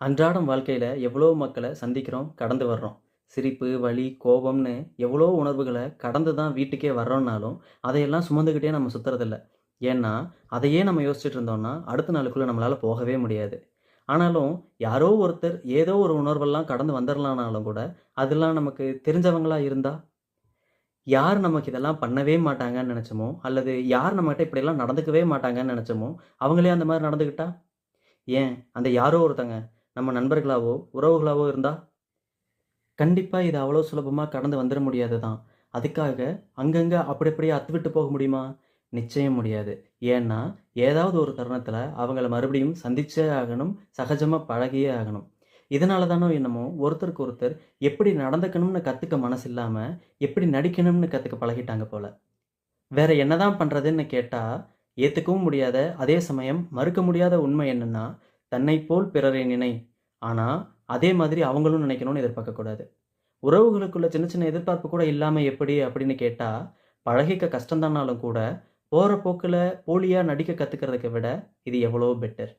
அன்றாடம் வாழ்க்கையில் எவ்வளோ மக்களை சந்திக்கிறோம் கடந்து வர்றோம். சிரிப்பு வலி கோபம்னு எவ்வளோ உணர்வுகளை கடந்து தான் வீட்டுக்கே வர்றோம்னாலும் அதையெல்லாம் சுமந்துக்கிட்டே நம்ம சுற்றுறதில்ல ஏன்னா அதையே நம்ம யோசிச்சுட்டு இருந்தோம்னா அடுத்த நாளுக்குள்ளே நம்மளால் போகவே முடியாது. ஆனாலும் யாரோ ஒருத்தர் ஏதோ ஒரு உணர்வெல்லாம் கடந்து வந்துடலானாலும் கூட அதெல்லாம் நமக்கு தெரிஞ்சவங்களா இருந்தா? யார் நமக்கு இதெல்லாம் பண்ணவே மாட்டாங்கன்னு நினச்சோமோ? அல்லது யார் நம்மகிட்ட இப்படியெல்லாம் நடந்துக்கவே மாட்டாங்கன்னு நினச்சோமோ? அவங்களே அந்த மாதிரி நடந்துக்கிட்டா ஏன்? அந்த யாரோ ஒருத்தங்க நம்ம நண்பர்களாவோ உறவுகளாவோ இருந்தா கண்டிப்பாக இது அவ்வளோ சுலபமாக கடந்து வந்துட முடியாது தான் அதுக்காக அங்கங்கே அப்படி அப்படியே அத்துவிட்டு போக முடியுமா? நிச்சயம் முடியாது. ஏன்னா ஏதாவது ஒரு தருணத்தில் அவங்கள மறுபடியும் சந்திச்சே ஆகணும் சகஜமாக பழகியே ஆகணும். இதனால தானோ என்னமோ ஒருத்தருக்கு ஒருத்தர் எப்படி நடந்துக்கணும்னு கற்றுக்க மனசு இல்லாமல் எப்படி நடிக்கணும்னு கற்றுக்க பழகிட்டாங்க போல. வேற என்னதான் பண்ணுறதுன்னு கேட்டால் ஏற்றுக்கவும் முடியாத அதே சமயம் மறுக்க முடியாத உண்மை என்னன்னா தன்னை போல் பிறரை நினை ஆனால் அதே மாதிரி அவங்களும் நினைக்கணும்னு எதிர்பார்க்கக்கூடாது. உறவுகளுக்குள்ள சின்ன சின்ன எதிர்பார்ப்பு கூட இல்லாமல் எப்படி அப்படின்னு கேட்டால் பழகிக்க கஷ்டம்தானாலும் கூட போகிற போக்கில் போலியாக நடிக்க கற்றுக்கிறதுக்கு விட இது எவ்வளோ பெட்டர்